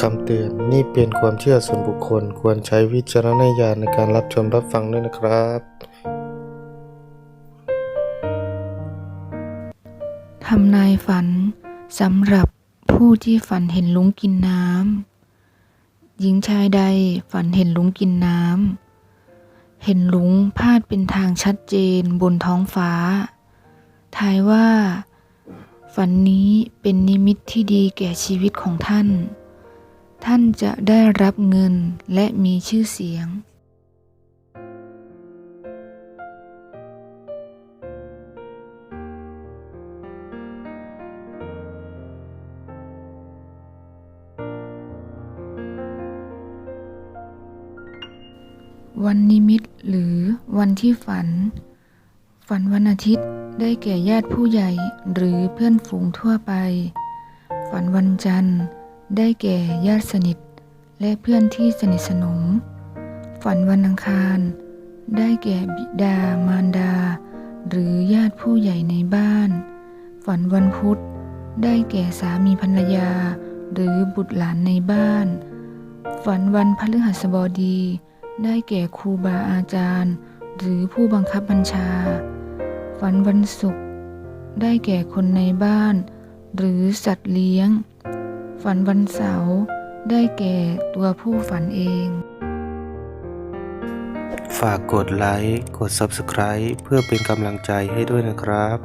คำเตือน นี่เป็นความเชื่อส่วนบุคคล ควรใช้วิจารณญาณในการรับชมรับฟังด้วยนะครับ ทำนายฝันสำหรับผู้ที่ฝันเห็นลุงกินน้ำหญิงชายใดฝันเห็นลุงกินน้ำเห็นลุงพาดเป็นทางชัดเจนบนท้องฟ้า ทายว่า ฝันนี้เป็นนิมิตที่ดีแก่ชีวิตของท่าน ท่านจะได้รับเงินและมีชื่อเสียง วันนิมิตหรือวันที่ฝัน ฝันวันอาทิตย์ได้แก่ญาติผู้ใหญ่หรือเพื่อนฝูงทั่วไป ฝันวันจันทร์ ได้แก่ญาติสนิท และเพื่อนที่สนิทสนม ฝันวันอังคาร ได้แก่บิดามารดา หรือญาติผู้ใหญ่ในบ้าน ฝันวันพุธ ได้แก่สามีภรรยา หรือบุตรหลานในบ้าน ฝันวันพฤหัสบดี ได้แก่ครูบาอาจารย์ หรือผู้บังคับบัญชา ฝันวันศุกร์ได้แก่คนในบ้าน หรือสัตว์เลี้ยง ฝันวันเสาร์ได้แก่ตัวผู้ฝันเอง ฝากกดไลค์ กด Subscribe เพื่อเป็นกำลังใจให้ด้วยนะครับ